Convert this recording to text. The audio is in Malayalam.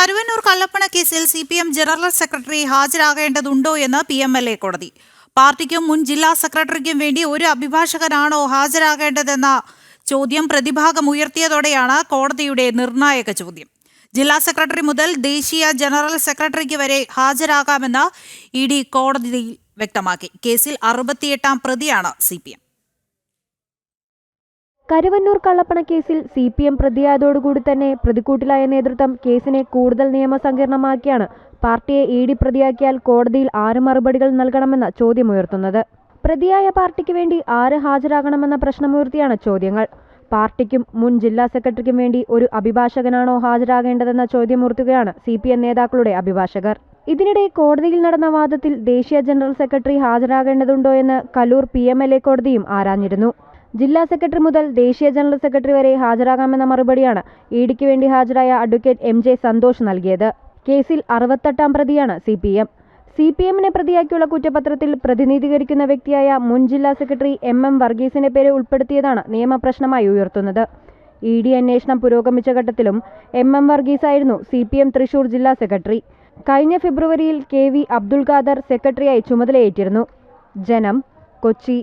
കരുവന്നൂർ കള്ളപ്പണ കേസിൽ C P M general secretary ഹാജരാകേണ്ടതുണ്ടോ എന്ന് പി എം എൽ എ കോടതി. പാർട്ടിക്കും മുൻ ജില്ലാ സെക്രട്ടറിക്കും വേണ്ടി ഒരു അഭിഭാഷകനാണോ ഹാജരാകേണ്ടതെന്ന ചോദ്യം പ്രതിഭാഗം ഉയർത്തിയതോടെയാണ് കോടതിയുടെ നിർണായക ചോദ്യം. ജില്ലാ സെക്രട്ടറി മുതൽ ദേശീയ ജനറൽ സെക്രട്ടറിക്ക് വരെ ഹാജരാകാമെന്ന് ഇ ഡി കോടതിയിൽ വ്യക്തമാക്കി. കേസിൽ അറുപത്തിയെട്ടാം പ്രതിയാണ് സി പി എം കരുവന്നൂർ കള്ളപ്പണക്കേസിൽ സി പി എം പ്രതിയായതോടുകൂടി തന്നെ പ്രതിക്കൂട്ടിലായ നേതൃത്വം കേസിനെ കൂടുതൽ നിയമസങ്കീർണമാക്കിയാണ്. പാർട്ടിയെ ഇ ഡി പ്രതിയാക്കിയാൽ കോടതിയിൽ ആറ് മറുപടികൾ നൽകണമെന്ന ചോദ്യമുയർത്തുന്നത്. പ്രതിയായ പാർട്ടിക്ക് വേണ്ടി ആര് ഹാജരാകണമെന്ന പ്രശ്നമുയർത്തിയാണ് ചോദ്യങ്ങൾ. പാർട്ടിക്കും മുൻ ജില്ലാ സെക്രട്ടറിക്കും വേണ്ടി ഒരു അഭിഭാഷകനാണോ ഹാജരാകേണ്ടതെന്ന ചോദ്യമുയർത്തുകയാണ് സി പി എം നേതാക്കളുടെ അഭിഭാഷകർ. ഇതിനിടെ കോടതിയിൽ നടന്ന വാദത്തിൽ ദേശീയ ജനറൽ സെക്രട്ടറി ഹാജരാകേണ്ടതുണ്ടോ എന്ന് Kaloor P M L A കോടതിയും ആരാഞ്ഞിരുന്നു. ജില്ലാ സെക്രട്ടറി മുതൽ ദേശീയ ജനറൽ സെക്രട്ടറി വരെ ഹാജരാകാമെന്ന മറുപടിയാണ് ഇഡിക്ക് വേണ്ടി ഹാജരായ അഡ്വക്കേറ്റ് എം ജെ സന്തോഷ് നൽകിയത്. കേസിൽ അറുപത്തെട്ടാം പ്രതിയാണ് C P M. C P എമ്മിനെ പ്രതിയാക്കിയുള്ള കുറ്റപത്രത്തിൽ പ്രതിനിധീകരിക്കുന്ന വ്യക്തിയായ മുൻ ജില്ലാ സെക്രട്ടറി എം എം വർഗീസിന്റെ പേരെ ഉൾപ്പെടുത്തിയതാണ് നിയമപ്രശ്നമായി ഉയർത്തുന്നത്. ഇ ഡി അന്വേഷണം പുരോഗമിച്ച ഘട്ടത്തിലും എം എം വർഗീസായിരുന്നു സി പി എം തൃശൂർ ജില്ലാ സെക്രട്ടറി. കഴിഞ്ഞ ഫെബ്രുവരിയിൽ കെ വി അബ്ദുൾ ഖാദർ സെക്രട്ടറിയായി ചുമതലയേറ്റിരുന്നു. ജനം കൊച്ചി